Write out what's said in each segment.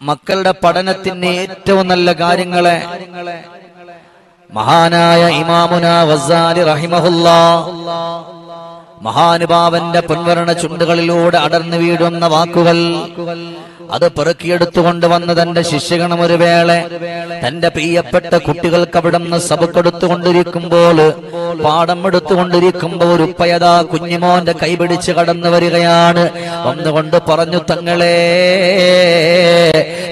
മക്കളുടെ പഠനത്തിന് ഏറ്റവും നല്ല കാര്യങ്ങളെ മഹാനായ ഇമാമുന വസാലി റഹിമഹുല്ലാ മഹാനുഭാവന്റെ പൊൻവരണ ചുണ്ടുകളിലൂടെ അടർന്നു വീഴുന്ന വാക്കുകൾ അത് പെറുക്കിയെടുത്തുകൊണ്ട് വന്ന് തന്റെ ശിഷ്യഗണം ഒരു വേള. തന്റെ പ്രിയപ്പെട്ട കുട്ടികൾക്ക് അവിടുന്ന് സബക്കെടുത്തുകൊണ്ടിരിക്കുമ്പോൾ പാഠം എടുത്തുകൊണ്ടിരിക്കുമ്പോ ഒരു ഉപ്പയതാ കുഞ്ഞുമോന്റെ കൈപിടിച്ച് കടന്നു വരികയാണ്. വന്നുകൊണ്ട് പറഞ്ഞു തങ്ങളെ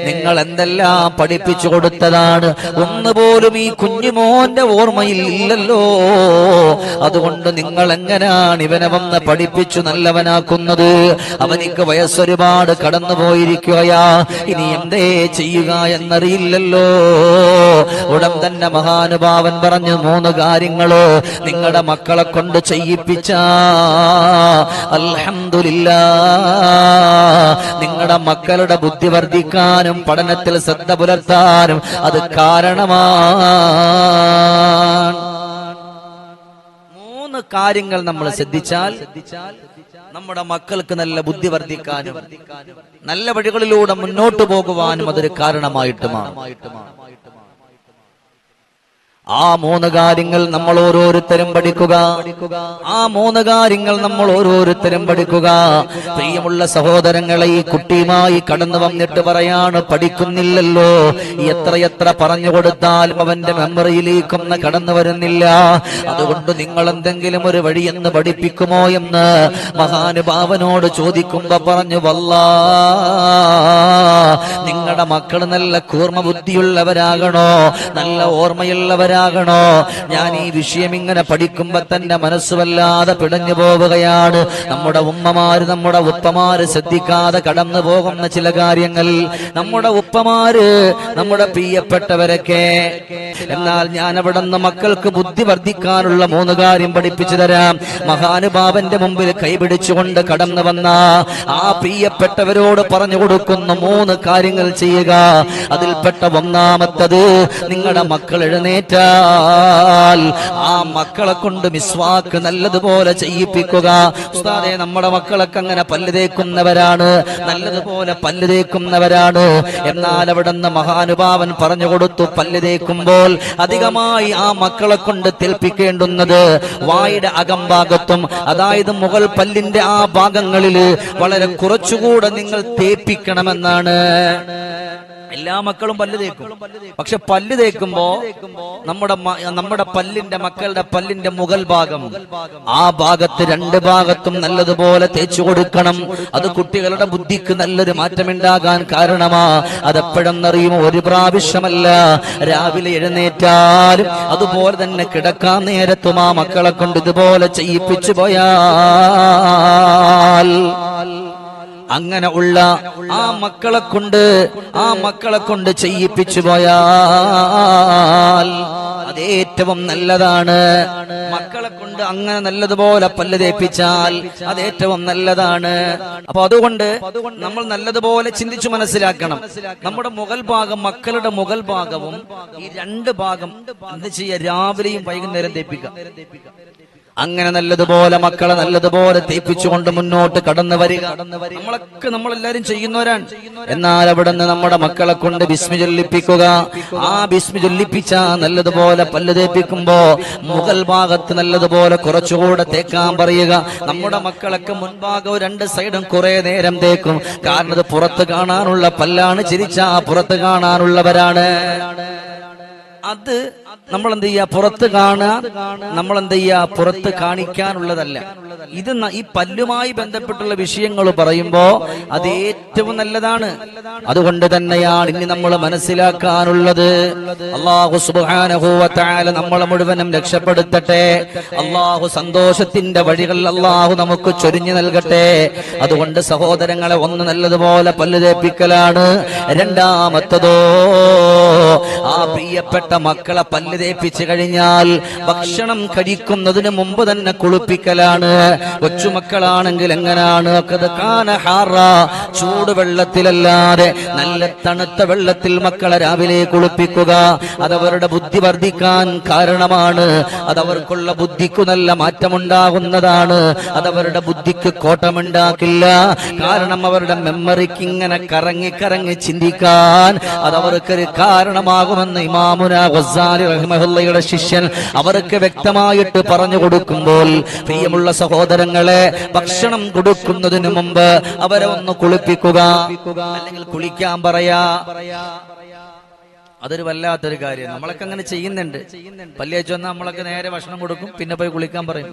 നിങ്ങൾ എന്തെല്ലാം പഠിപ്പിച്ചു കൊടുത്തതാണ്? ഒന്നുപോലും ഈ കുഞ്ഞുമോന്റെ ഓർമ്മയിൽ ഇല്ലല്ലോ അതുകൊണ്ട് നിങ്ങൾ എങ്ങനെയാണ് ഇവനെ വന്ന് പഠിപ്പിച്ചു നല്ലവനാക്കുന്നത്? അവനിക്ക് വയസ്സൊരുപാട് കടന്നു പോയിരിക്കുകയാ ഇനി എന്തേ ചെയ്യുക എന്നറിയില്ലല്ലോ. ഉടൻ തന്നെ മഹാനുഭാവൻ പറഞ്ഞു മൂന്ന് കാര്യങ്ങൾ നിങ്ങളുടെ മക്കളെ കൊണ്ട് ചെയ്യിപ്പിച്ച. അൽഹംദുലില്ലാ. നിങ്ങളുടെ മക്കളുടെ ബുദ്ധി വർദ്ധിക്കാനും പഠനത്തിൽ ശ്രദ്ധ പുലർത്താനും അത് കാരണമാണ് മൂന്ന് കാര്യങ്ങൾ നമ്മൾ ശ്രദ്ധിച്ചാൽ ശ്രദ്ധിച്ചാൽ നമ്മുടെ മക്കൾക്ക് നല്ല ബുദ്ധി വർദ്ധിക്കാനും നല്ല വഴികളിലൂടെ മുന്നോട്ട് പോകുവാനും അതൊരു കാരണമായിട്ടുമാണ്. ആ മൂന്ന് കാര്യങ്ങൾ നമ്മൾ ഓരോരുത്തരും പഠിക്കുക. ആ മൂന്ന് കാര്യങ്ങൾ നമ്മൾ ഓരോരുത്തരും പഠിക്കുക. പ്രിയമുള്ള സഹോദരങ്ങളെ ഈ കുട്ടിയുമായി കടന്നു വന്നിട്ട് പറയാണ് പഠിക്കുന്നില്ലല്ലോ. എത്രയെത്ര പറഞ്ഞു കൊടുത്താലും അവന്റെ മെമ്മറിയിലേക്കൊന്ന് കടന്നു വരുന്നില്ല. അതുകൊണ്ട് നിങ്ങൾ എന്തെങ്കിലും ഒരു വഴി എന്ന് പഠിപ്പിക്കുമോ എന്ന് മഹാനുഭാവനോട് ചോദിക്കുമ്പോ പറഞ്ഞു വല്ല നിങ്ങളുടെ മക്കൾ നല്ല കൂർമ്മ ബുദ്ധിയുള്ളവരാകണോ നല്ല ഓർമ്മയുള്ളവരാകണോ ഞാൻ ഈ വിഷയം ഇങ്ങനെ പഠിക്കുമ്പോ തന്നെ മനസ്സ് വല്ലാതെ പിടഞ്ഞു പോവുകയാണ്. നമ്മുടെ ഉമ്മമാര് നമ്മുടെ ഉപ്പമാര് ശ്രദ്ധിക്കാതെ കടന്നു പോകുന്ന ചില കാര്യങ്ങൾ. നമ്മുടെ ഉപ്പമാര് നമ്മുടെ പ്രിയപ്പെട്ടവരൊക്കെ എന്നാൽ ഞാൻ അവിടെ നിന്ന് മക്കൾക്ക് ബുദ്ധി വർദ്ധിക്കാനുള്ള മൂന്ന് കാര്യം പഠിപ്പിച്ചു തരാം. മഹാനുഭാവന്റെ മുമ്പിൽ കൈപിടിച്ചുകൊണ്ട് കടന്നു വന്ന ആ പ്രിയപ്പെട്ടവരോട് പറഞ്ഞു കൊടുക്കുന്ന മൂന്ന് കാര്യങ്ങൾ ചെയ്യുക. അതിൽപ്പെട്ട ഒന്നാമത്തത് നിങ്ങളുടെ മക്കൾ എഴുന്നേറ്റാൽ ആ മക്കളെ കൊണ്ട് മിസ്വാക്ക് നല്ലതുപോലെ ചെയ്യിപ്പിക്കുക. ഉസ്താദെ നമ്മുടെ മക്കളൊക്കെ അങ്ങനെ പല്ല് തേക്കുന്നവരാണ്. നല്ലതുപോലെ പല്ല് തേക്കുന്നവരാണ്. എന്നാൽ അവിടെ നിന്ന് മഹാനുഭാവൻ പറഞ്ഞു കൊടുത്തു പല്ല് തേക്കുമ്പോൾ അധികമായി ആ മക്കളെ കൊണ്ട് തേൽപ്പിക്കേണ്ടുന്നത് വായുടെ അകംഭാഗത്തും അതായത് മുകൾ പല്ലിന്റെ ആ ഭാഗങ്ങളിൽ വളരെ കുറച്ചുകൂടെ നിങ്ങൾ തേപ്പിക്കണമെന്നാണ്. എല്ലാ മക്കളും പല്ല് തേക്കും. പക്ഷെ പല്ല് തേക്കുമ്പോ നമ്മുടെ നമ്മുടെ പല്ലിന്റെ മക്കളുടെ പല്ലിന്റെ മുകൾ ഭാഗം ആ ഭാഗത്ത് രണ്ട് ഭാഗത്തും നല്ലതുപോലെ തേച്ചു കൊടുക്കണം. അത് കുട്ടികളുടെ ബുദ്ധിക്ക് നല്ലൊരു മാറ്റമുണ്ടാകാൻ കാരണമാ. അതെപ്പോഴെന്നറിയുമോ? ഒരു പ്രാവശ്യമല്ല. രാവിലെ എഴുന്നേറ്റാലും അതുപോലെ തന്നെ കിടക്കാൻ നേരത്തും ആ മക്കളെ കൊണ്ട് ഇതുപോലെ ചെയ്യിപ്പിച്ചു പോയാൽ അങ്ങനെ ഉള്ള ആ മക്കളെ കൊണ്ട് ആ മക്കളെ കൊണ്ട് ചെയ്യിപ്പിച്ചു പോയാൽ അതേറ്റവും നല്ലതാണ്. മക്കളെ കൊണ്ട് അങ്ങനെ നല്ലതുപോലെ പല്ല് തേപ്പിച്ചാൽ അതേറ്റവും നല്ലതാണ്. അപ്പൊ അതുകൊണ്ട് നമ്മൾ നല്ലതുപോലെ ചിന്തിച്ചു മനസ്സിലാക്കണം. നമ്മുടെ മുഗൾ ഭാഗം മക്കളുടെ മുഗൾ ഭാഗവും ഈ രണ്ട് ഭാഗം എന്താ ചെയ്യുക? രാവിലെയും വൈകുന്നേരം തേപ്പിക്കുക. അങ്ങനെ നല്ലതുപോലെ മക്കളെ നല്ലതുപോലെ തേപ്പിച്ചുകൊണ്ട് മുന്നോട്ട് കടന്നു വരിക. നമ്മളൊക്കെ നമ്മളെല്ലാരും ചെയ്യുന്നവരാണ്. എന്നാൽ അവിടെ നിന്ന് നമ്മുടെ മക്കളെ കൊണ്ട് ബിസ്മി ചൊല്ലിപ്പിക്കുക. ആ ബിസ്മി ചൊല്ലിപ്പിച്ച നല്ലതുപോലെ പല്ല് തേപ്പിക്കുമ്പോ മുഗൾ ഭാഗത്ത് നല്ലതുപോലെ കുറച്ചുകൂടെ തേക്കാൻ പറയുക. നമ്മുടെ മക്കളൊക്കെ മുൻഭാഗവും രണ്ട് സൈഡും കുറെ നേരം തേക്കും. കാരണം അത് പുറത്ത് കാണാനുള്ള പല്ലാണ് ചിരിച്ച പുറത്ത് കാണാനുള്ളവരാണ്. അത് നമ്മൾ എന്ത് ചെയ്യുക പുറത്ത് കാണുക. നമ്മൾ എന്ത് ചെയ്യുക പുറത്ത് കാണിക്കാനുള്ളതല്ല. ഇത് ഈ പല്ലുമായി ബന്ധപ്പെട്ടുള്ള വിഷയങ്ങൾ പറയുമ്പോ അത് ഏറ്റവും നല്ലതാണ്. അതുകൊണ്ട് തന്നെയാണ് ഇനി നമ്മൾ മനസ്സിലാക്കാനുള്ളത്. അള്ളാഹു സുബാനഹൂവത്തായ നമ്മളെ മുഴുവനും രക്ഷപ്പെടുത്തട്ടെ. അള്ളാഹു സന്തോഷത്തിന്റെ വഴികൾ അള്ളാഹു നമുക്ക് ചൊരിഞ്ഞു നൽകട്ടെ. അതുകൊണ്ട് സഹോദരങ്ങളെ ഒന്ന് നല്ലതുപോലെ പല്ല് തേപ്പിക്കലാണ്. രണ്ടാമത്തതോ ആ പ്രിയപ്പെട്ട മക്കളെ പല്ല് പല്ല് തേപ്പിച്ചു കഴിഞ്ഞാൽ ഭക്ഷണം കഴിക്കുന്നതിന് മുമ്പ് തന്നെ കുളിപ്പിക്കലാണ്. കൊച്ചുമക്കളാണെങ്കിൽ എങ്ങനാണ്? ചൂട് വെള്ളത്തിലല്ലാതെ നല്ല തണുത്ത വെള്ളത്തിൽ മക്കളെ രാവിലെ കുളിപ്പിക്കുക. അതവരുടെ ബുദ്ധി വർദ്ധിക്കാൻ കാരണമാണ്. അതവർക്കുള്ള ബുദ്ധിക്കു നല്ല മാറ്റമുണ്ടാകുന്നതാണ്. അതവരുടെ ബുദ്ധിക്ക് കോട്ടമുണ്ടാക്കില്ല. കാരണം അവരുടെ മെമ്മറിക്ക് ഇങ്ങനെ കറങ്ങി കറങ്ങി ചിന്തിക്കാൻ അതവർക്കൊരു കാരണമാകുമെന്ന് ഇമാമുന ഗസാലി റഹ്മഹുല്ലയുടെ ശിഷ്യൻ അവർക്ക് വ്യക്തമായിട്ട് പറഞ്ഞു കൊടുക്കുമ്പോൾ പ്രിയമുള്ള സഹോദരങ്ങളെ ഭക്ഷണം കൊടുക്കുന്നതിന് മുമ്പ് അവരെ ഒന്ന് കുളിപ്പിക്കുക അല്ലെങ്കിൽ കുളിക്കാൻ പറയാ. അതൊരു വല്ലാത്തൊരു കാര്യം. നമ്മളൊക്കെ അങ്ങനെ ചെയ്യുന്നുണ്ട്. പല്ലിയച്ചു വന്നാൽ നമ്മളൊക്കെ നേരെ ഭക്ഷണം കൊടുക്കും പിന്നെ പോയി കുളിക്കാൻ പറയും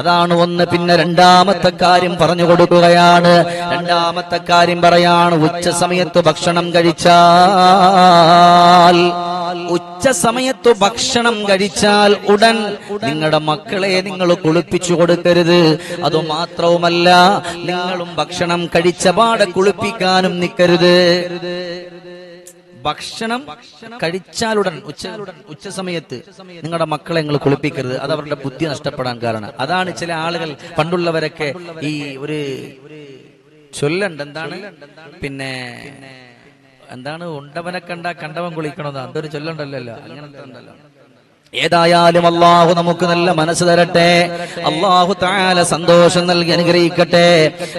അതാണ് ഒന്ന്. പിന്നെ രണ്ടാമത്തെ കാര്യം പറഞ്ഞു കൊടുക്കുകയാണ്. രണ്ടാമത്തെ കാര്യം പറയാണ് ഉച്ച സമയത്ത് ഭക്ഷണം കഴിച്ചാൽ ഉച്ച സമയത്ത് ഭക്ഷണം കഴിച്ചാൽ ഉടൻ നിങ്ങളുടെ മക്കളെ നിങ്ങൾ കുളിപ്പിച്ചു കൊടുക്കരുത്. അത് മാത്രവുമല്ല നിങ്ങളും ഭക്ഷണം കഴിച്ച പാടെ കുളിപ്പിക്കാനും നിൽക്കരുത്. ഭക്ഷണം കഴിച്ചാലുടൻ ഉച്ച ഉച്ച സമയത്ത് നിങ്ങളുടെ മക്കളെ നിങ്ങൾ കുളിപ്പിക്കരുത്. അത് അവരുടെ ബുദ്ധി നഷ്ടപ്പെടാൻ കാരണം. അതാണ് ചില ആളുകൾ പണ്ടുള്ളവരൊക്കെ ഈ ഒരു ചൊല്ലുണ്ട് എന്താണ്? പിന്നെ എന്താണ് ഉണ്ടവനെ കണ്ട കണ്ടവൻ കുളിക്കണത് അതൊരു ചൊല്ലുണ്ടല്ലോ. അങ്ങനത്തെ ഏതായാലും അള്ളാഹു നമുക്ക് നല്ല മനസ്സ് തരട്ടെ. അള്ളാഹു താല സന്തോഷം നൽകി അനുഗ്രഹിക്കട്ടെ.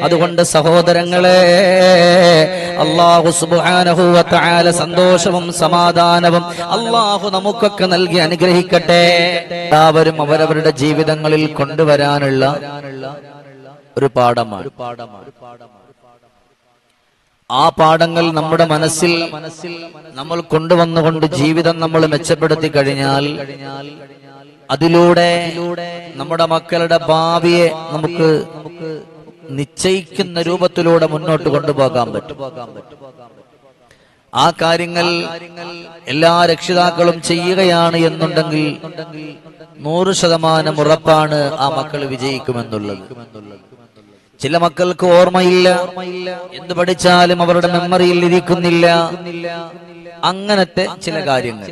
അതുകൊണ്ട് സഹോദരങ്ങളെ അള്ളാഹു സുബാനഹുവ താല സന്തോഷവും സമാധാനവും അള്ളാഹു നമുക്കൊക്കെ നൽകി അനുഗ്രഹിക്കട്ടെ. എല്ലാവരും അവരവരുടെ ജീവിതങ്ങളിൽ കൊണ്ടുവരാനുള്ള ഒരു പാഠമാണ് പാഠമാണ്. ആ പാഠങ്ങൾ നമ്മുടെ മനസ്സിൽ നമ്മൾ കൊണ്ടുവന്നുകൊണ്ട് ജീവിതം നമ്മൾ മെച്ചപ്പെടുത്തി കഴിഞ്ഞാൽ അതിലൂടെ നമ്മുടെ മക്കളുടെ ഭാവിയെ നമുക്ക് നിശ്ചയിക്കുന്ന രൂപത്തിലൂടെ മുന്നോട്ട് കൊണ്ടുപോകാൻ പറ്റും. ആ കാര്യങ്ങൾ എല്ലാ രക്ഷിതാക്കളും ചെയ്യുകയാണ് എന്നുണ്ടെങ്കിൽ നൂറ് ശതമാനം ഉറപ്പാണ് ആ മക്കൾ വിജയിക്കുമെന്നുള്ളത്. ചില മക്കൾക്ക് ഓർമ്മയില്ല. എന്ത് പഠിച്ചാലും അവരുടെ മെമ്മറിയിൽ ഇരിക്കുന്നില്ല. അങ്ങനത്തെ ചില കാര്യങ്ങൾ.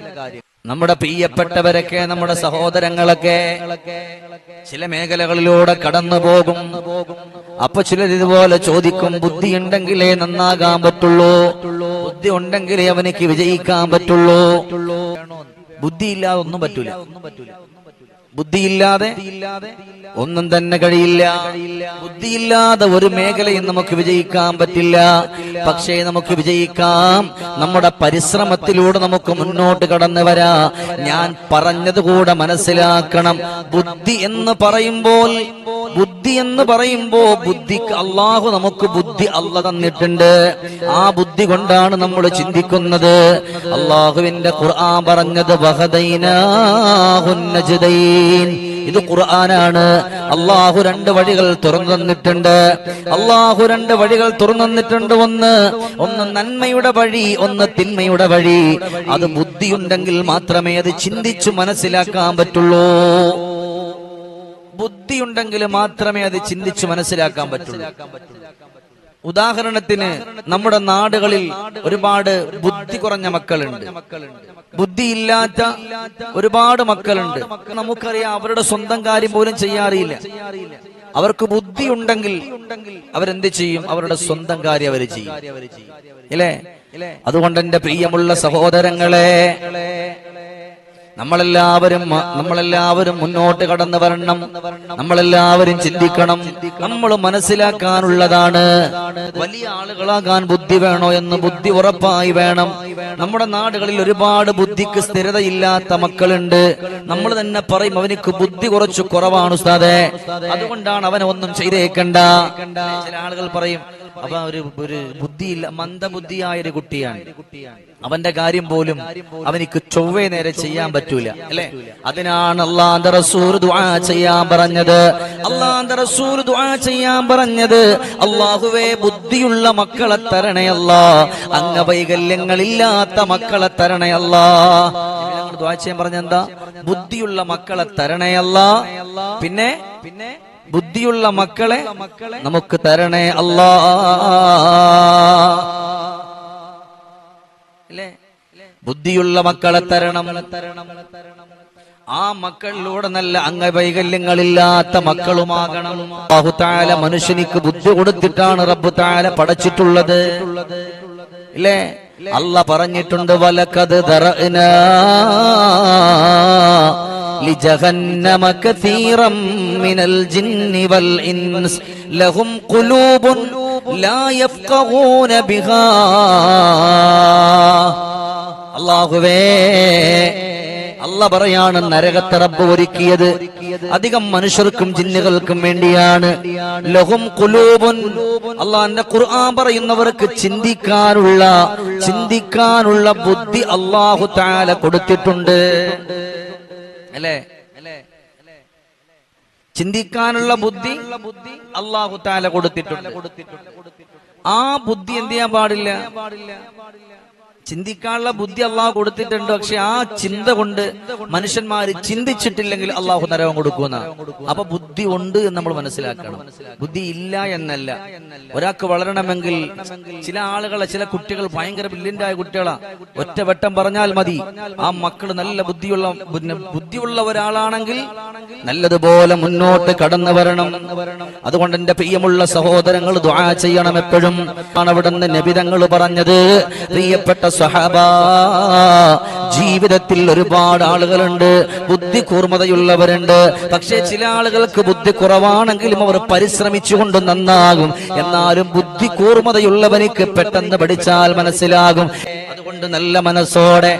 നമ്മുടെ പ്രിയപ്പെട്ടവരൊക്കെ നമ്മുടെ സഹോദരങ്ങളൊക്കെ ചില മേഖലകളിലൂടെ കടന്നു പോകും അപ്പൊ ചിലർ ഇതുപോലെ ചോദിക്കും ബുദ്ധി ഉണ്ടെങ്കിലേ നന്നാകാൻ പറ്റുള്ളൂ. ബുദ്ധി ഉണ്ടെങ്കിലേ അവനക്ക് വിജയിക്കാൻ പറ്റുള്ളൂ. ബുദ്ധിയില്ലാതെ ഒന്നും പറ്റൂല. ബുദ്ധിയില്ലാതെ ഒന്നും തന്നെ കഴിയില്ല. ബുദ്ധിയില്ലാതെ ഒരു മേഖലയും നമുക്ക് വിജയിക്കാൻ പറ്റില്ല. പക്ഷേ നമുക്ക് വിജയിക്കാം. നമ്മുടെ പരിശ്രമത്തിലൂടെ നമുക്ക് മുന്നോട്ട് കടന്നു വരാ. ഞാൻ പറഞ്ഞത് കൂടെ മനസ്സിലാക്കണം. ബുദ്ധി എന്ന് പറയുമ്പോൾ ബുദ്ധി എന്ന് പറയുമ്പോ ബുദ്ധി അള്ളാഹു നമുക്ക് ബുദ്ധി അല്ല തന്നിട്ടുണ്ട്. ആ ബുദ്ധി കൊണ്ടാണ് നമ്മൾ ചിന്തിക്കുന്നത്. അള്ളാഹുവിന്റെ ഖുർആൻ പറഞ്ഞത് വഹദൈനാഹുൻ നജ്ദൈൻ. ഇത് ഖുർആനാണ്. അള്ളാഹു രണ്ട് വഴികൾ തുറന്നു തന്നിട്ടുണ്ട് അള്ളാഹു രണ്ട് വഴികൾ തുറന്നു തന്നിട്ടുണ്ട് ഒന്ന് ഒന്ന് നന്മയുടെ വഴി ഒന്ന് തിന്മയുടെ വഴി. അത് ബുദ്ധിയുണ്ടെങ്കിൽ മാത്രമേ അത് ചിന്തിച്ചു മനസ്സിലാക്കാൻ പറ്റുള്ളൂ. ബുദ്ധിയുണ്ടെങ്കിൽ മാത്രമേ അത് ചിന്തിച്ചു മനസ്സിലാക്കാൻ പറ്റുള്ളൂ. ഉദാഹരണത്തിന് നമ്മുടെ നാടുകളിൽ ഒരുപാട് ബുദ്ധി കുറഞ്ഞ മക്കളുണ്ട്. ബുദ്ധിയില്ലാത്ത ഒരുപാട് മക്കളുണ്ട്. നമുക്കറിയാം അവരുടെ സ്വന്തം കാര്യം പോലും ചെയ്യാറില്ല അവർക്ക് ബുദ്ധി ഉണ്ടെങ്കിൽ അവരെന്ത് ചെയ്യും? അവരുടെ സ്വന്തം കാര്യം അവർ ചെയ്യും. അല്ലേ അതുകൊണ്ട് എന്റെ പ്രിയമുള്ള സഹോദരങ്ങളെ നമ്മളെല്ലാവരും നമ്മളെല്ലാവരും മുന്നോട്ട് കടന്നു വരണം. നമ്മളെല്ലാവരും ചിന്തിക്കണം. നമ്മൾ മനസ്സിലാക്കാനുള്ളതാണ്. വലിയ ആളുകളാകാൻ ബുദ്ധി വേണോ എന്ന് ബുദ്ധി ഉറപ്പായി വേണം. നമ്മുടെ നാടുകളിൽ ഒരുപാട് ബുദ്ധിക്ക് സ്ഥിരതയില്ലാത്ത മക്കളുണ്ട്. നമ്മൾ തന്നെ പറയും അവനിക്ക് ബുദ്ധി കുറച്ച് കുറവാണ് ഉസ്താദെ. അതുകൊണ്ടാണ് അവനൊന്നും ചെയ്തേക്കണ്ട. ചില ആളുകൾ പറയും അവ ഒരു ഒരു ബുദ്ധിയില്ല മന്ദബുദ്ധിയായ ഒരു കുട്ടിയാണ്. അവന്റെ കാര്യം പോലും അവനിക്ക് ചൊവ്വേ നേരെ ചെയ്യാൻ പറ്റൂല അല്ലെ? അതിനാണ് അള്ളാന്റെ റസൂർ ദുആ ചെയ്യാൻ പറഞ്ഞത്. അള്ളാന്റെ റസൂർ ദുആ ചെയ്യാൻ പറഞ്ഞത് അള്ളാഹുവേ ബുദ്ധിയുള്ള മക്കളെ തരണയല്ല അംഗവൈകല്യങ്ങളില്ലാത്ത മക്കളെ തരണയല്ല. ദുആ ചെയ്യാൻ പറഞ്ഞെന്താ ബുദ്ധിയുള്ള മക്കളെ തരണയല്ല. പിന്നെ പിന്നെ? ബുദ്ധിയുള്ള മക്കളെ നമുക്ക് തരണേ അല്ലാ. ബുദ്ധിയുള്ള മക്കളെ തരണം. ആ മക്കളിലൂടെ നല്ല അംഗവൈകല്യങ്ങളില്ലാത്ത മക്കളുമാകണം. തആല മനുഷ്യനിക്ക് ബുദ്ധി കൊടുത്തിട്ടാണ് റബ്ബ് താല പടച്ചിട്ടുള്ളത്. ഇല്ലേ? അല്ല പറഞ്ഞിട്ടുണ്ട് വലക്കത് لجهنم كثيرا من الجن والإنس لهم قلوب لا يفقهون بها അള്ളാഹുവേ അല്ല പറയാണ് നരകത്തെ റബ്ബ് ഒരുക്കിയത് അധികം മനുഷ്യർക്കും ജിന്നുകൾക്കും വേണ്ടിയാണ് ലഹും കുലൂബുൻ അള്ളാന്റെ ഖുർആൻ പറയുന്നവർക്ക് ചിന്തിക്കാനുള്ള ചിന്തിക്കാനുള്ള ബുദ്ധി അള്ളാഹു താല കൊടുത്തിട്ടുണ്ട് അല്ലേ? ചിന്തിക്കാനുള്ള ബുദ്ധി അള്ളാഹു താല കൊടുത്തിട്ടുണ്ട്. ആ ബുദ്ധി എന്ത് ചെയ്യാൻ പാടില്ല? ചിന്തിക്കാനുള്ള ബുദ്ധി അള്ളാഹു കൊടുത്തിട്ടുണ്ട്. പക്ഷെ ആ ചിന്ത കൊണ്ട് മനുഷ്യന്മാര് ചിന്തിച്ചിട്ടില്ലെങ്കിൽ അള്ളാഹു നരവം കൊടുക്കുന്ന. അപ്പൊ ബുദ്ധി ഉണ്ട് എന്ന് നമ്മൾ മനസ്സിലാക്കണം. ബുദ്ധി ഇല്ല എന്നല്ല. ഒരാൾക്ക് വളരണമെങ്കിൽ ചില ആളുകളെ ചില കുട്ടികൾ ഭയങ്കര ബ്രില്യന്റ് ആയ കുട്ടികളാ. ഒറ്റ വട്ടം പറഞ്ഞാൽ മതി. ആ മക്കൾ നല്ല ബുദ്ധിയുള്ള ബുദ്ധിയുള്ള ഒരാളാണെങ്കിൽ നല്ലതുപോലെ മുന്നോട്ട് കടന്നു വരണം. അതുകൊണ്ട് എന്റെ പ്രിയമുള്ള സഹോദരങ്ങൾ ദ്വാ ചെയ്യണം എപ്പോഴും. ആണ് അവിടുന്ന് നബിതങ്ങൾ പറഞ്ഞത്. പ്രിയപ്പെട്ട സ്വഹാബ ജീവിതത്തിൽ ഒരുപാട് ആളുകളുണ്ട് ബുദ്ധി കൂർമ്മതയുള്ളവരുണ്ട് പക്ഷേ ചില ആളുകൾക്ക് ബുദ്ധി കുറവാണെങ്കിലും അവർ പരിശ്രമിച്ചുകൊണ്ട് നന്നാകും. എന്നാലും ബുദ്ധി കൂർമ്മതയുള്ളവനിക്ക് പെട്ടെന്ന് പഠിച്ചാൽ മനസ്സിലാകും. അതുകൊണ്ട് നല്ല മനസ്സോടെ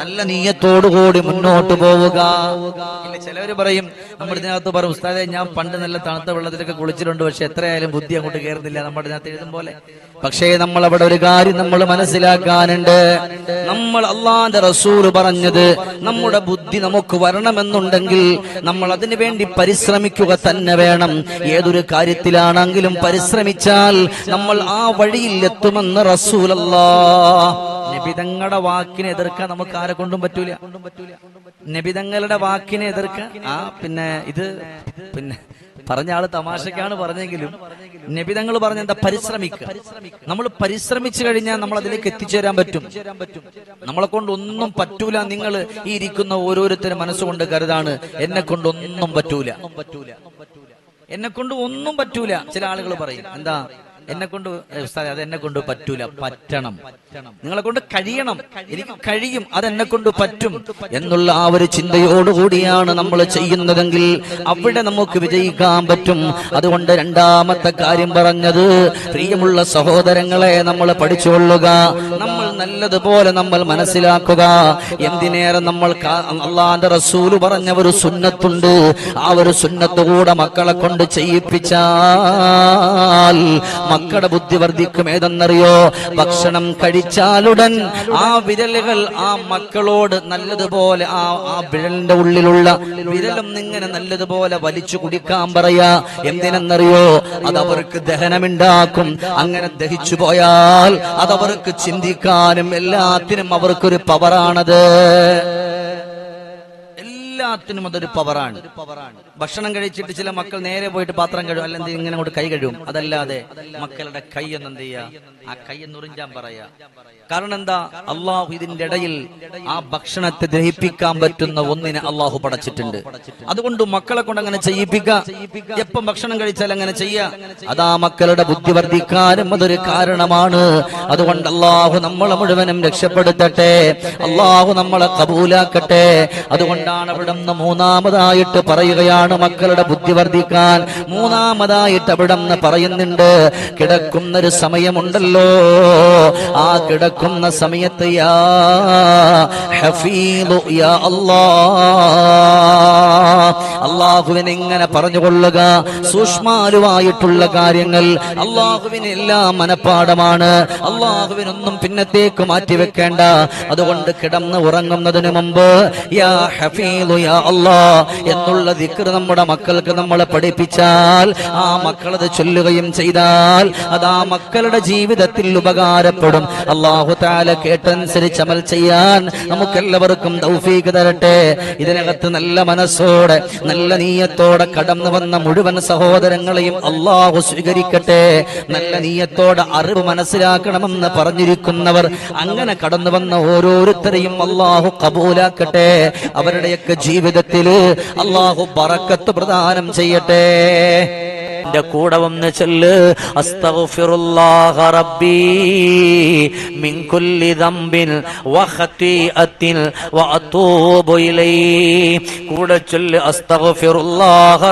നല്ല നീയത്തോടുകൂടി മുന്നോട്ട് പോവുക. ചിലവര് പറയും നമ്മുടെ ഇതിനകത്ത് പറയും ഉസ്താദെ ഞാൻ പണ്ട് നല്ല തണുത്ത വെള്ളത്തിലൊക്കെ കുളിച്ചിട്ടുണ്ട് പക്ഷെ എത്രയായാലും ബുദ്ധി അങ്ങോട്ട് കയറുന്നില്ല. നമ്മുടെ ഇതിനകത്ത് എഴുതും പോലെ പക്ഷേ നമ്മൾ അവിടെ ഒരു കാര്യം നമ്മൾ മനസ്സിലാക്കാനുണ്ട്. നമ്മൾ അള്ളാന്റെ റസൂൽ പറഞ്ഞത് നമ്മുടെ ബുദ്ധി നമുക്ക് വരണമെന്നുണ്ടെങ്കിൽ നമ്മൾ അതിനു വേണ്ടി പരിശ്രമിക്കുക തന്നെ വേണം. ഏതൊരു കാര്യത്തിലാണെങ്കിലും പരിശ്രമിച്ചാൽ നമ്മൾ ആ വഴിയിൽ എത്തുമെന്ന് റസൂലല്ലാ നബിതങ്ങളുടെ വാക്കിനെ എതിർക്കാൻ നമുക്ക് ആരെ കൊണ്ടും പറ്റൂല. നബിതങ്ങളുടെ വാക്കിനെ എതിർക്കാൻ ആ പിന്നെ ഇത് പിന്നെ പറഞ്ഞ ആൾ തമാശക്കാണ് പറഞ്ഞെങ്കിലും നബിതങ്ങൾ പറഞ്ഞ എന്താ പരിശ്രമിക്കുക. നമ്മൾ പരിശ്രമിച്ചു കഴിഞ്ഞാൽ നമ്മൾ അതിലേക്ക് എത്തിച്ചേരാൻ പറ്റും. നമ്മളെ കൊണ്ട് ഒന്നും പറ്റൂല നിങ്ങൾ ഈ ഇരിക്കുന്ന ഓരോരുത്തരും മനസ്സുകൊണ്ട് കരുതാണ്. എന്നെ കൊണ്ട് ഒന്നും പറ്റൂല. എന്നെ കൊണ്ട് ഒന്നും പറ്റൂല. ചില ആളുകൾ പറയും എന്താ എന്നെ കൊണ്ട് ഏ, അത് എന്നെ കൊണ്ട് പറ്റൂല പറ്റണം. നിങ്ങളെ കൊണ്ട് കഴിയണം. എനിക്ക് കഴിയും അത് എന്നെ കൊണ്ട് പറ്റും. എന്നുള്ള ആ ഒരു ചിന്തയോടുകൂടിയാണ് നമ്മൾ ചെയ്യുന്നതെങ്കിൽ അവിടെ നമുക്ക് വിജയിക്കാൻ പറ്റും. അതുകൊണ്ട് രണ്ടാമത്തെ കാര്യം പറഞ്ഞത് പ്രിയമുള്ള സഹോദരങ്ങളെ നമ്മൾ പഠിച്ചുകൊള്ളുക. നമ്മൾ നല്ലതുപോലെ നമ്മൾ മനസ്സിലാക്കുക. എന്തിനേറെ നമ്മൾ അള്ളാന്റെ റസൂൽ പറഞ്ഞ ഒരു സുന്നത്തുണ്ട്. ആ ഒരു സുന്നത്ത് കൂടെ മക്കളെ കൊണ്ട് ചെയ്യിപ്പിച്ചാൽ മക്കളുടെ ബുദ്ധി വർദ്ധിക്കും. ഏതെന്നറിയോ? ഭക്ഷണം കഴിച്ചാലുടൻ ആ വിരലുകൾ ആ മക്കളോട് നല്ലതുപോലെ ആ ആ വിരലിന്റെ ഉള്ളിലുള്ള വിരലും ഇങ്ങനെ നല്ലതുപോലെ വലിച്ചു കുടിക്കാൻ പറയാ. എന്തിനെന്നറിയോ? അതവർക്ക് ദഹനമുണ്ടാക്കും. അങ്ങനെ ദഹിച്ചു പോയാൽ അതവർക്ക് ചിന്തിക്കാനും എല്ലാത്തിനും അവർക്കൊരു പവറാണത്. എല്ലാത്തിനും അതൊരു പവറാണ് ഭക്ഷണം കഴിച്ചിട്ട് ചില മക്കൾ നേരെ പോയിട്ട് പാത്രം കഴുകും. അല്ലെങ്കിൽ ഇങ്ങനെ കൊണ്ട് കൈ കഴിയും അതല്ലാതെ മക്കളുടെ കൈ എന്ന് എന്ത് ചെയ്യാ? ആ കൈ എന്ന് ഉറിഞ്ചാൻ പറയാ. കാരണം എന്താ? അള്ളാഹു ഇതിന്റെ ഇടയിൽ ആ ഭക്ഷണത്തെ ദഹിപ്പിക്കാൻ പറ്റുന്ന ഒന്നിനെ അള്ളാഹു പടച്ചിട്ടുണ്ട്. അതുകൊണ്ട് മക്കളെ കൊണ്ട് അങ്ങനെ ചെയ്യിപ്പിക്കാം. എപ്പം ഭക്ഷണം കഴിച്ചാൽ അങ്ങനെ ചെയ്യാ. അതാ മക്കളുടെ ബുദ്ധി വർദ്ധിക്കാനും അതൊരു കാരണമാണ്. അതുകൊണ്ട് അള്ളാഹു നമ്മളെ മുഴുവനും രക്ഷപ്പെടുത്തട്ടെ. അള്ളാഹു നമ്മളെ കബൂലാക്കട്ടെ. അതുകൊണ്ടാണ് അവിടെ നിന്ന് മൂന്നാമതായിട്ട് പറയുകയാണ് മക്കളുടെ ബുദ്ധി വർദ്ധിക്കാൻ. മൂന്നാമതായിട്ട് അവിടുന്ന് പറയുന്നുണ്ട് കിടക്കുന്ന ഒരു സമയമുണ്ടല്ലോ. ആ കിടക്കുന്ന സമയത്ത് യാ ഹഫീദു യാ പറഞ്ഞുകൊള്ളുക. സൂക്ഷ്മാലുവായിട്ടുള്ള കാര്യങ്ങൾ. അള്ളാഹുവിന് എല്ലാം മനപ്പാടമാണ്. അള്ളാഹുവിനൊന്നും പിന്നത്തേക്ക് മാറ്റിവെക്കേണ്ട. അതുകൊണ്ട് കിടന്ന് ഉറങ്ങുന്നതിന് മുമ്പ് യാ ഹഫീദു എന്നുള്ള ദിക്ർ നമ്മുടെ മക്കൾക്ക് നമ്മളെ പഠിപ്പിച്ചാൽ ആ മക്കളത് ചൊല്ലുകയും ചെയ്താൽ അത് ആ മക്കളുടെ ജീവിതത്തിൽ ഉപകാരപ്പെടും. അള്ളാഹു താല കേട്ടനുസരിച്ച് അമൽ ചെയ്യാൻ നമുക്കെല്ലാവർക്കും ദൗഫീക്ക് തരട്ടെ. ഇതിനകത്ത് നല്ല മനസ്സോടെ നല്ല നീയത്തോടെ കടന്നു വന്ന മുഴുവൻ സഹോദരങ്ങളെയും അള്ളാഹു സ്വീകരിക്കട്ടെ. നല്ല നീയത്തോടെ അറിവ് മനസ്സിലാക്കണമെന്ന് പറഞ്ഞിരിക്കുന്നവർ അങ്ങനെ കടന്നു വന്ന ഓരോരുത്തരെയും അള്ളാഹു കബൂലാക്കട്ടെ. അവരുടെയൊക്കെ ജീവിതത്തിൽ അള്ളാഹു പറക്കത്ത് പ്രദാനം ചെയ്യട്ടെ. എന്റെ കൂടെ വന്ന് ചെല്ല്. അസ്തഗ്ഫിറുല്ലാഹ മിൻ കുല്ലി കൂടെ ചൊല്ല്. അസ്തഗ്ഫിറുല്ലാഹ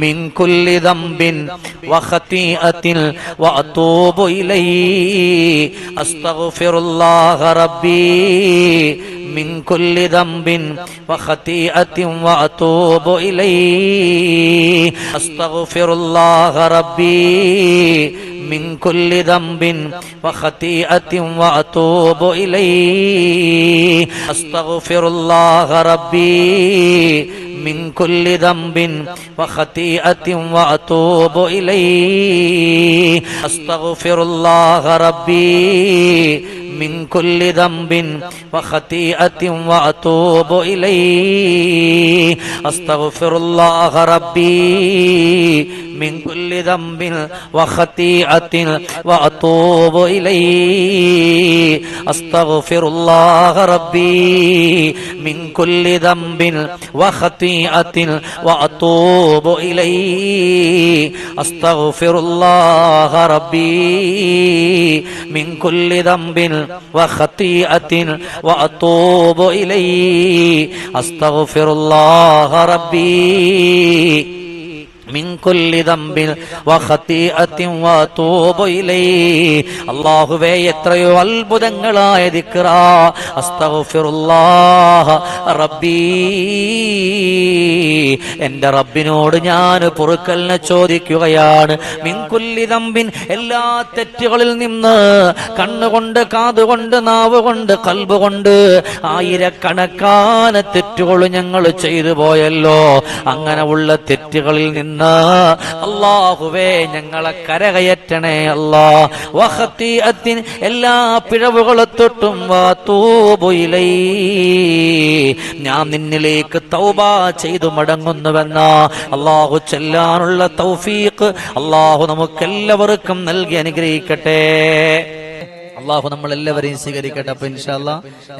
من كل ذنب وخطيئة وأتوب إليه. أستغفر الله ربي من كل ذنب وخطيئة وأتوب إليه. أستغفر الله ربي من كل ذنب وخطيئة وأتوب إليه. أستغفر الله ربي من كل ذنب وخطيئة وأتوب إليه. أستغفر الله ربي من كل ذنب وخطيئة وأتوب إليه. أستغفر الله ربي من كل ذنب وخطيئة وأتوب إليه. أستغفر الله ربي من كل ذنب وخطيئة وأتوب إليه. أستغفر الله ربي من كل ذنب وخطيئة وأتوب إليه. أستغفر الله ربي. അള്ളാഹുവേ എത്രയോ അത്ഭുതങ്ങളായ റബ്ബി എന്റെ റബ്ബിനോട് ഞാൻ പൊറുക്കലിനെ ചോദിക്കുകയാണ്. മിൻകുല്ലി തമ്പിൻ എല്ലാ തെറ്റുകളിൽ നിന്ന് കണ്ണുകൊണ്ട് കാതുകൊണ്ട് നാവ് കൊണ്ട് കൽബ് കൊണ്ട് ആയിരക്കണക്കാന തെറ്റുകൾ ഞങ്ങൾ ചെയ്തു പോയല്ലോ. അങ്ങനെ ഉള്ള തെറ്റുകളിൽ നിന്ന് അള്ളാഹുവേ ഞങ്ങളെ കരകയറ്റണേ അല്ലാ വഹത്തീഅത്തിൻ എല്ലാ പിഴവുകളെ തൊട്ടും ഞാൻ നിന്നിലേക്ക് തൗബ ചെയ്തു മടങ്ങുന്നുവെന്ന. അള്ളാഹു ചെല്ലാനുള്ള തൗഫീഖ് അള്ളാഹു നമുക്കെല്ലാവർക്കും നൽകി അനുഗ്രഹിക്കട്ടെ. അള്ളാഹു നമ്മൾ എല്ലാവരെയും സ്വീകരിക്കട്ടെ അപ്പൊ ഇൻഷാല്ല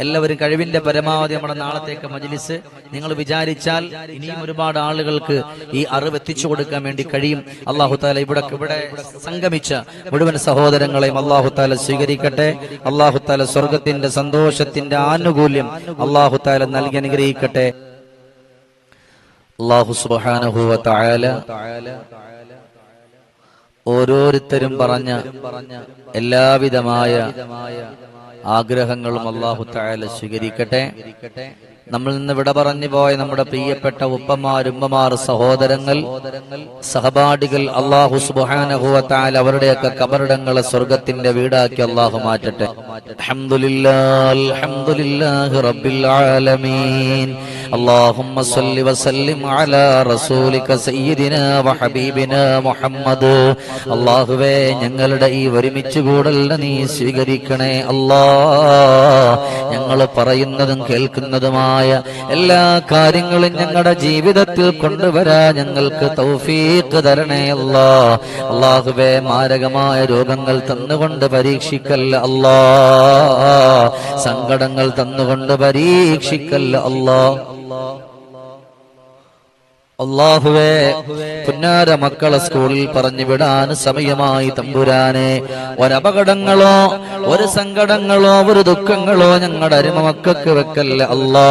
എല്ലാവരും കഴിവിന്റെ പരമാവധി നമ്മുടെ നാളത്തേക്ക് മജ്ലിസ്. നിങ്ങൾ വിചാരിച്ചാൽ ഇനിയും ഒരുപാട് ആളുകൾക്ക് ഈ അറിവ് എത്തിച്ചു കൊടുക്കാൻ വേണ്ടി കഴിയും. അള്ളാഹു താല ഇവിടെ ഇവിടെ സംഗമിച്ച മുഴുവൻ സഹോദരങ്ങളെയും അള്ളാഹു താല സ്വീകരിക്കട്ടെ. അള്ളാഹു താല സ്വർഗത്തിന്റെ സന്തോഷത്തിന്റെ ആനുകൂല്യം അള്ളാഹു താല നൽകി അനുഗ്രഹിക്കട്ടെ. അള്ളാഹു സുബാനഹുവ തായാല ഓരോരുത്തരും പറഞ്ഞ എല്ലാവിധമായ ആഗ്രഹങ്ങളും അള്ളാഹു തായാല സ്വീകരിക്കട്ടെ. നമ്മൾ നിന്ന് വിട പറഞ്ഞു പോയ നമ്മുടെ പ്രിയപ്പെട്ട ഉപ്പമാരുമ്മമാർ സഹോദരങ്ങൾ സഹപാഠികൾ അള്ളാഹു സുബാനഹുവ തായാല അവരുടെയൊക്കെ കബറിടങ്ങളെ സ്വർഗത്തിന്റെ വീടാക്കി അള്ളാഹു മാറ്റട്ടെ അൽഹംദുലില്ലാഹ് അൽഹംദുലില്ലാഹി റബ്ബിൽ ആലമീൻ اللهم صل وسلم على رسولك سيدنا وحبيبنا മുഹമ്മദ് അള്ളാഹുവേ ഞങ്ങളുടെ ഈ ഒരുമിച്ച് കൂടലിനെ നീ സ്വീകരിക്കണേ അല്ലാ ഞങ്ങൾ പറയുന്നതും കേൾക്കുന്നതുമായ എല്ലാ കാര്യങ്ങളും ഞങ്ങളുടെ ജീവിതത്തിൽ കൊണ്ടുവരാൻ ഞങ്ങൾക്ക് തൗഫീഖ് തരണേ അല്ലാ. അള്ളാഹുബേ മാരകമായ രോഗങ്ങൾ തന്നുകൊണ്ട് പരീക്ഷിക്കല്ല അല്ലാ. സങ്കടങ്ങൾ തന്നുകൊണ്ട് പരീക്ഷിക്കല്ല അല്ലാ. അള്ളാഹുവേ പുന്നാര മക്കളെ സ്കൂളിൽ പറഞ്ഞു വിടാൻ സമയമായി തമ്പുരാനെ. ഒരപകടങ്ങളോ ഒരു സങ്കടങ്ങളോ ഒരു ദുഃഖങ്ങളോ ഞങ്ങളുടെ അരുമ മക്കൾക്ക് വെക്കല്ല അല്ലാ.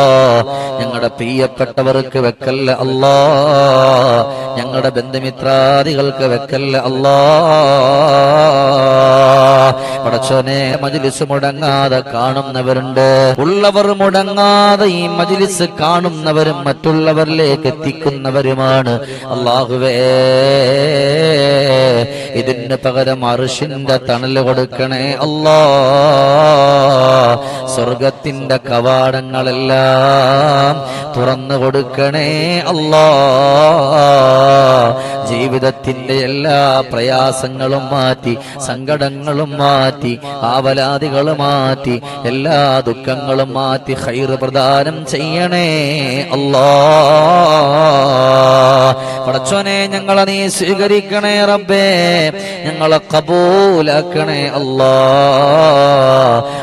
ഞങ്ങളുടെ പ്രിയപ്പെട്ടവർക്ക് വെക്കല്ല അല്ലാ. ഞങ്ങളുടെ ബന്ധുമിത്രാദികൾക്ക് വെക്കല്ല അല്ലാ. പടച്ചോനെ മജിലിസ് മുടങ്ങാതെ കാണുന്നവരുണ്ട്. ഉള്ളവർ മുടങ്ങാതെ ഈ മജിലിസ് കാണുന്നവരും മറ്റുള്ളവരിലേക്ക് എത്തിക്കുന്നവരുമാണ്. അള്ളാഹുവേ ഇതിന് പകരം അറിഷിന്റെ തണൽ കൊടുക്കണേ അല്ലാ. സ്വർഗത്തിന്റെ കവാടങ്ങളെല്ലാം തുറന്നു കൊടുക്കണേ അല്ലാ. ജീവിതത്തിന്റെ എല്ലാ പ്രയാസങ്ങളും മാറ്റി സങ്കടങ്ങളും മാറ്റി ആവലാദികൾ മാറ്റി എല്ലാ ദുഃഖങ്ങളും മാറ്റി ഹൈർ പ്രദാനം ചെയ്യണേ അല്ലാ പടച്ചോനെ ഞങ്ങളെ നീ സ്വീകരിക്കണേ റബ്ബേ ഞങ്ങളെ കബൂലാക്കണേ അല്ലാ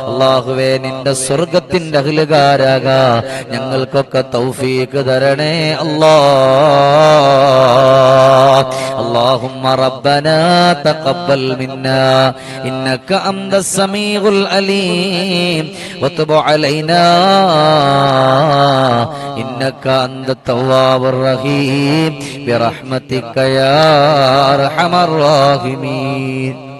അള്ളാഹുവേ നിന്റെ സ്വർഗത്തിന്റെ അഖിലുകാരാകാ ഞങ്ങൾക്കൊക്കെ തൗഫീക്ക് തരണേ അല്ലാ اللهم ربنا تقبل منا إنك أنت السميع العليم وتب علينا إنك أنت التواب الرحيم برحمتك يا أرحم الراحمين.